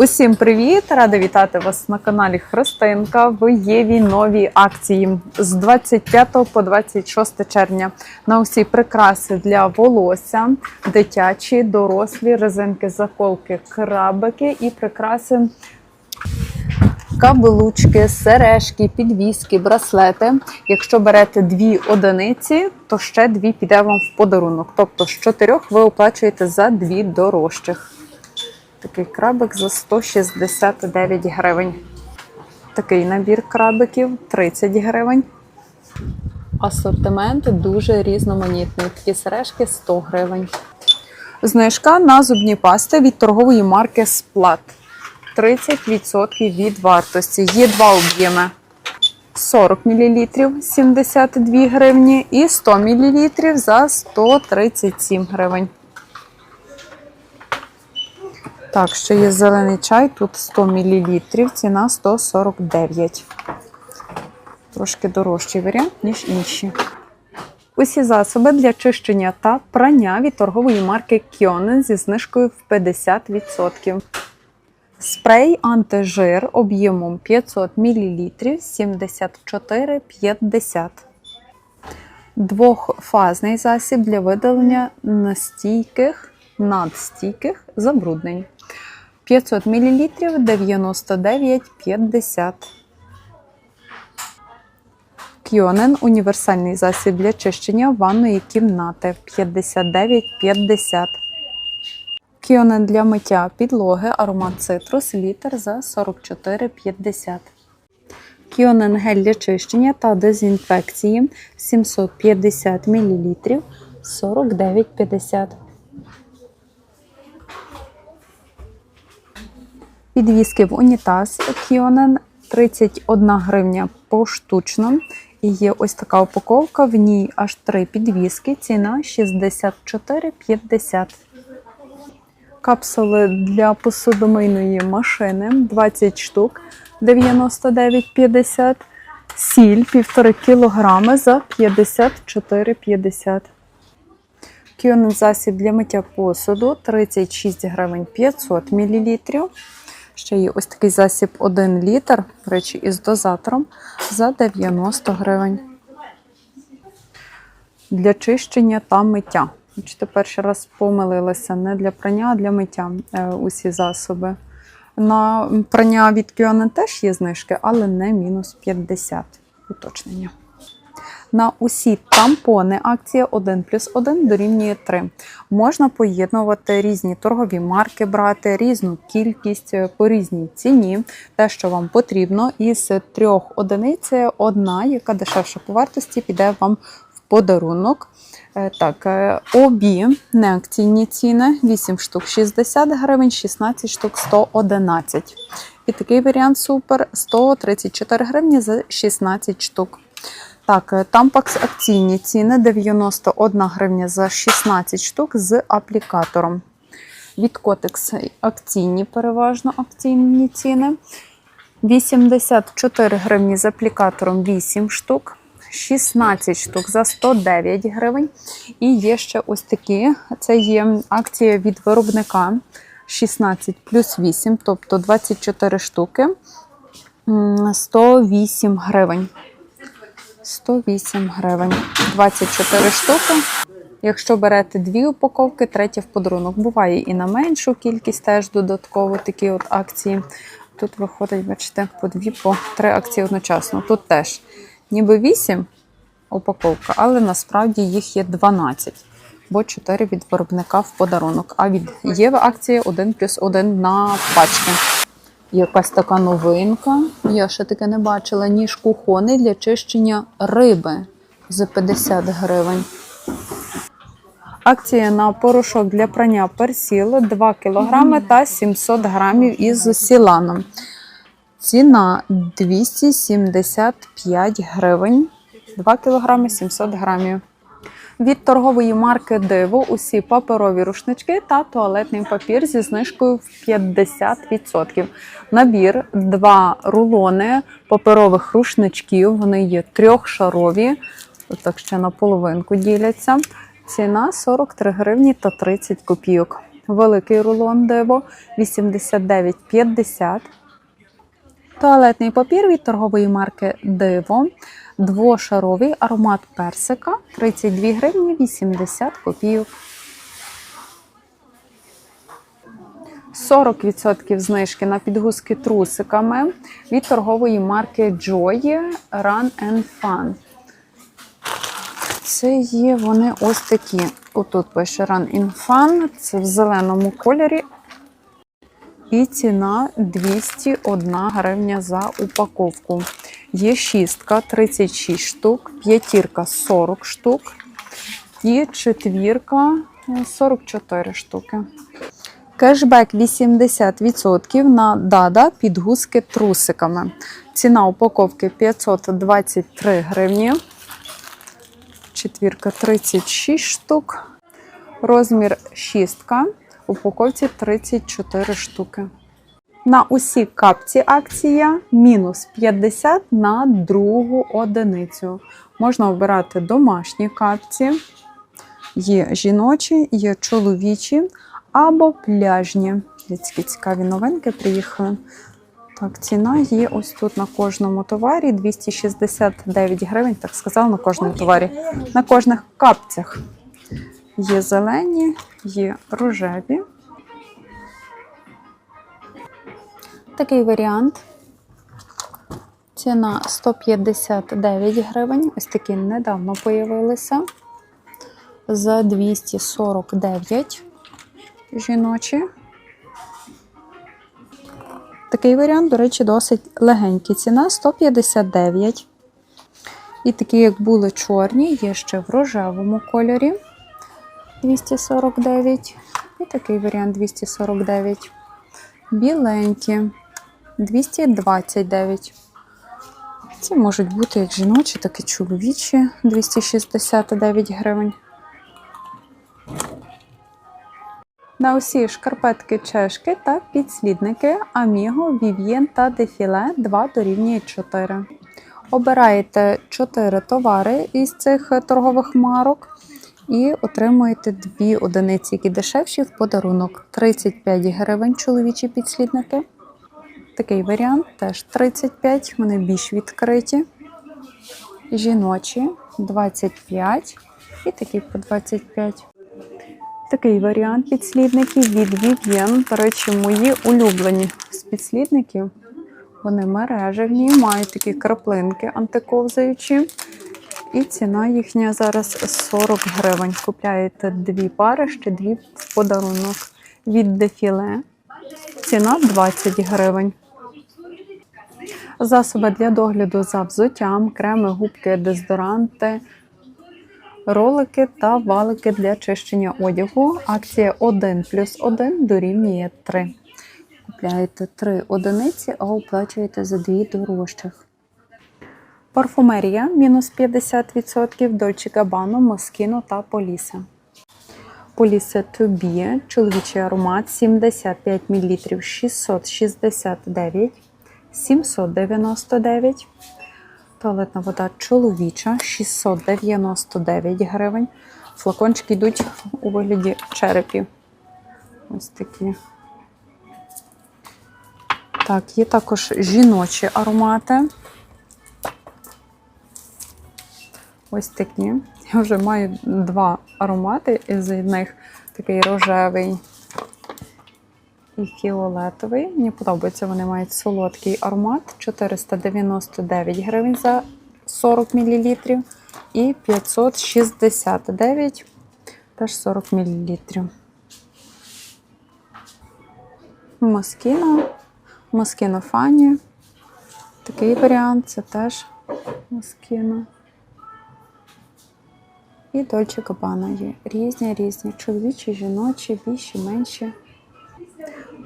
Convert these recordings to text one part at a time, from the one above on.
Усім привіт! Рада вітати вас на каналі Христинка. В Єві нові акції з 25 по 26 червня на усі прикраси для волосся, дитячі, дорослі, резинки, заколки, крабики і прикраси. Каблучки, сережки, підвіски, браслети. Якщо берете дві одиниці, то ще дві піде вам в подарунок. Тобто з чотирьох ви оплачуєте за дві дорожчих. Такий крабик за 169 гривень. Такий набір крабиків 30 гривень. Асортимент дуже різноманітний. Такі сережки 100 гривень. Знижка на зубні пасти від торгової марки Сплат. 30% від вартості. Є два об'єми. 40 мл 72 гривні і 100 мл за 137 гривень. Так, ще є зелений чай, тут 100 мл, ціна 149. Трошки дорожчий варіант, ніж інші. Усі засоби для чищення та прання від торгової марки Kionen зі знижкою в 50%. Спрей антижир об'ємом 500 мл 74,50. Двохфазний засіб для видалення настійких, надстійких забруднень. 500 мл 99,50. Кіонен універсальний засіб для чищення ванної кімнати 59,50. Кіонен для миття підлоги, аромат цитрус, літр за 44,50. Кіонен гель для чищення та дезінфекції 750 мл 49,50. Підвіски в унітаз Кіонен 31 гривня поштучно. І є ось така упаковка, в ній аж три підвіски, ціна 64,50. Капсули для посудомийної машини 20 штук 99,50. Сіль 1,5 кг за 54,50. Кіонен засіб для миття посуду 36 гривень 500 мл. Ще є ось такий засіб 1 літр, до речі, із дозатором за 90 гривень. Для чищення та миття. Бачите, перший раз помилилася не для прання, а для миття е, усі засоби. На прання від Кіонен теж є знижки, але не мінус 50 уточнення. На усі тампони акція 1 плюс 1 дорівнює 3. Можна поєднувати різні торгові марки, брати різну кількість е, по різній ціні, те, що вам потрібно. Із трьох одиниць одна, яка дешевша по вартості, піде вам в подарунок. Е, Так, е, обі неакційні ціни 8 штук 60 гривень, 16 штук 111. І такий варіант супер 134 гривні за 16 штук. Так, е, Тампакс акційні ціни 91 гривня за 16 штук з аплікатором. Від Котекс акційні, переважно акційні ціни. 84 гривні з аплікатором 8 штук. 16 штук за 109 гривень. І є ще ось такі: це є акція від виробника 16 плюс 8, тобто 24 штуки, 108 гривень. 108 гривень. 24 штуки. Якщо берете дві упаковки, третя в подарунок. Буває і на меншу кількість теж додатково такі от акції. Тут виходить, бачите, по дві, по три акції одночасно. Тут теж ніби 8 упаковка, але насправді їх є 12, бо 4 від виробника в подарунок. А від Єви акція 1 плюс 1 на пачки. Якась така новинка. Я ще таке не бачила. Ніж кухонний для чищення риби за 50 гривень. Акція на порошок для прання персіл 2 кг та 700 грамів із сіланом. Ціна 275 гривень. 2 кг 700 грамів. Від торгової марки Диво усі паперові рушнички та туалетний папір зі знижкою в 50%. Набір два рулони паперових рушничків. Вони є трьохшарові, так ще на половинку діляться. Ціна 43 гривні та 30 копійок. великий рулон диво 89,50. Туалетний папір від торгової марки Диво. Двошаровий аромат персика 32 гривні 80 копійок. 40% знижки на підгузки трусиками від торгової марки Joy Run and Fun. Це є вони ось такі. Отут пише Run in Fun, це в зеленому кольорі. І ціна 201 гривня за упаковку. Є шістка 36 штук, п'ятірка 40 штук і четвірка е, 44 штуки. Кешбек 80% на Дада підгузки трусиками. Ціна упаковки 523 гривні. Четвірка 36 штук. Розмір шістка. Упаковці 34 штуки. На усі капці акція мінус 50 на другу одиницю. Можна обирати домашні капці. Є жіночі, є чоловічі або пляжні. Такі цікаві новинки приїхали. Так, ціна є ось тут на кожному товарі 269 гривень, так сказала, на кожному товарі. На кожних капцях. Є зелені, є рожеві. Такий варіант. Ціна 159 гривень. Ось такі недавно появилися. За 249 жіночі. Такий варіант, до речі, досить легенький. Ціна 159. І такі, як були чорні, є ще в рожевому кольорі 249. І такий варіант 249. Біленькі 229. Ці можуть бути як жіночі, так і чоловічі 269 гривень. На усі шкарпетки чешки та підслідники Аміго, Вів'єн та Дефіле 2 дорівнює 4. Обираєте 4 товари із цих торгових марок і отримуєте 2 одиниці, які дешевші в подарунок. 35 гривень чоловічі підслідники. Такий варіант теж 35, вони більш відкриті. Жіночі 25 і такі по 25. Такий варіант підслідників від Vivien. До речі, мої улюблені з підслідників. Вони мережевні, мають такі краплинки антиковзаючі. І ціна їхня зараз 40 гривень. Купляєте дві пари, ще дві в подарунок. Від дефіле. Ціна 20 гривень. Засоби для догляду за взуттям, креми, губки, дезодоранти, ролики та валики для чищення одягу. Акція 1 плюс 1 дорівнює 3. Купляєте 3 одиниці, а оплачуєте за 2 дорожчих. Парфумерія мінус 50%, Dolce Gabbana, Moschino та Поліса. Поліса Тобі, чоловічий аромат 75 мл 669, 799. Туалетна вода чоловіча 699 гривень. Флакончики йдуть у вигляді черепів. Ось такі. Так, є також жіночі аромати. Ось такі. Я вже маю два аромати, із них такий рожевий і фіолетовий. Мені подобається, вони мають солодкий аромат 499 гривень за 40 мл і 569 теж 40 мл. Москіно, Москіно Фані. Такий варіант це теж Москіно. І Дольче Габана є. Різні, різні. Чоловічі, жіночі, більші, менші.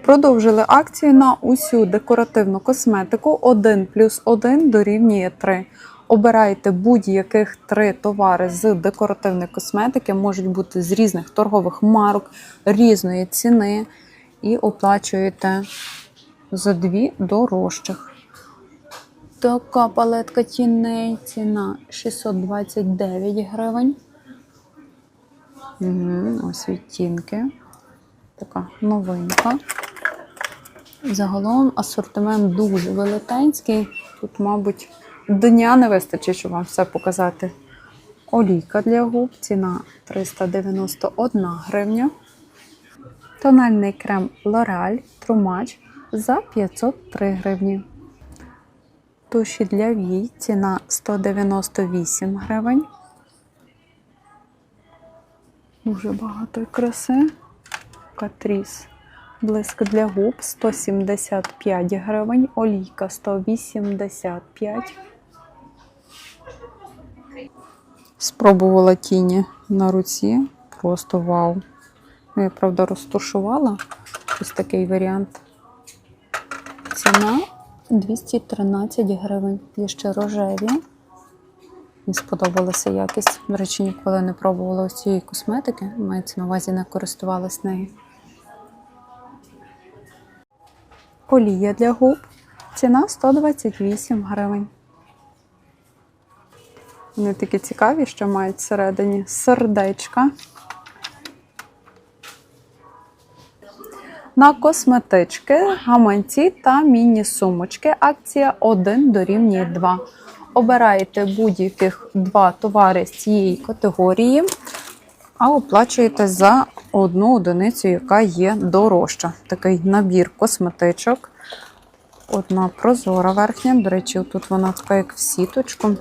Продовжили акцію на усю декоративну косметику 1 плюс 1 дорівнює 3. Обирайте будь-яких три товари з декоративної косметики, можуть бути з різних торгових марок, різної ціни, і оплачуєте за дві дорожчих. Така палетка тіней, ціна 629 гривень. Угу, ось відтінки. Така новинка. Загалом асортимент дуже велетенський. Тут, мабуть, дня не вистачить, щоб вам все показати. Олійка для губ, ціна 391 гривня. Тональний крем L'Oreal Трумач за 503 гривні. Туші для вій ціна 198 гривень. Дуже багато краси. Катріс. Блиск для губ 175 гривень, олійка 185. Спробувала тіні на руці. Просто вау. Ну, Я, правда, розтушувала. Ось такий варіант. Ціна 213 гривень. Є ще рожеві. Мені сподобалася якість. До речі, ніколи не пробувала ось цієї косметики. Мається на увазі, не користувалась нею. Олія для губ. Ціна 128 гривень. Вони такі цікаві, що мають всередині сердечка. На косметички, гаманці та міні-сумочки. Акція 1 дорівнює 2. Обираєте будь-яких два товари з цієї категорії, а оплачуєте за одну одиницю, яка є дорожча. Такий набір косметичок. Одна прозора верхня. До речі, тут вона така, як в сіточку.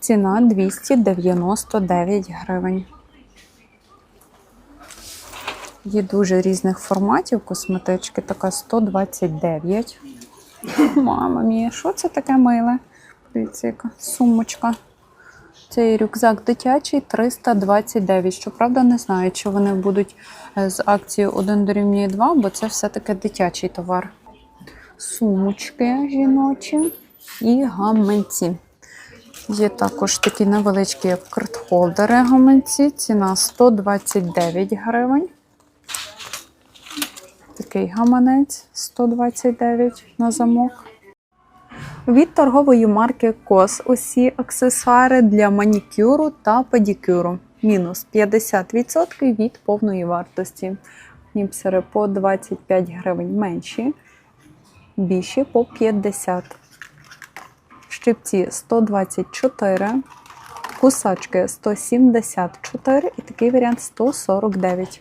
Ціна 299 гривень. Є дуже різних форматів косметички, така 129. Мама мія, що це таке миле? Дивіться, яка сумочка. Цей рюкзак дитячий 329. Щоправда, не знаю, чи вони будуть е, з акцією 1 дорівнює 2, бо це все-таки дитячий товар. Сумочки жіночі і гаманці. Є також такі невеличкі картхолдери гаманці. Ціна 129 гривень. Такий гаманець 129 на замок. Від торгової марки COS усі аксесуари для манікюру та педикюру. Мінус 50% від повної вартості. Ніпсери по 25 гривень менші, більші по 50. Щипці 124, кусачки 174 і такий варіант 149.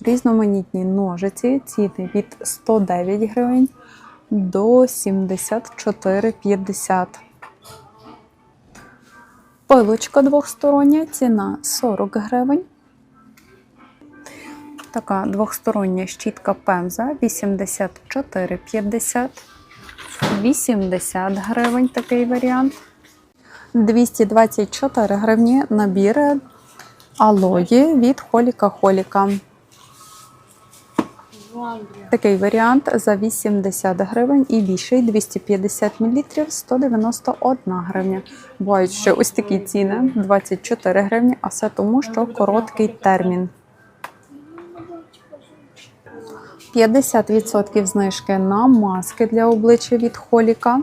Різноманітні ножиці, ціни від 109 гривень до 74,50. Пилочка двохстороння, ціна 40 гривень. Така двохстороння щітка пемза 84,50. 80 гривень такий варіант. 224 гривні набір алої від Холіка Холіка. Такий варіант за 80 гривень і більший 250 мл 191 гривня. Бувають ще ось такі ціни 24 гривні, а все тому, що короткий термін. 50% знижки на маски для обличчя від Холіка.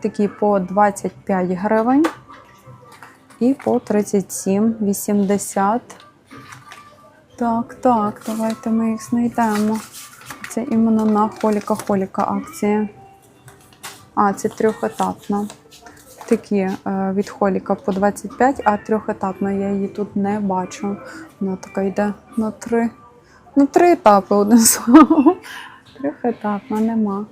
Такі по 25 гривень і по 37,80. Так, так, давайте ми їх знайдемо. Це іменно на Холіка-Холіка акція. А, це трьохетапна. Такі е, від Холіка по 25, а трьохетапна я її тут не бачу. Вона така йде на три. Ну, три етапи одне слово. Трьохетапна нема.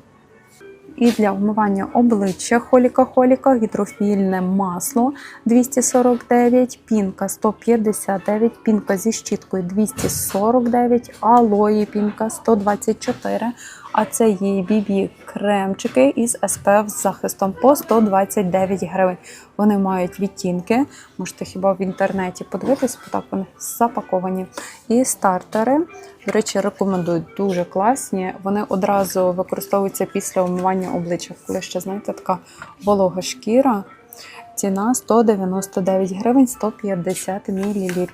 І для вмивання обличчя холіка-холіка гідрофільне масло 249, пінка 159, пінка зі щіткою 249, алої пінка 124, а це є BB кремчики із SPF з захистом по 129 гривень. Вони мають відтінки, можете хіба в інтернеті подивитись, бо так вони запаковані. І стартери, до речі, рекомендую, дуже класні. Вони одразу використовуються після умивання обличчя, коли ще, знаєте, така волога шкіра. Ціна 199 гривень 150 мл.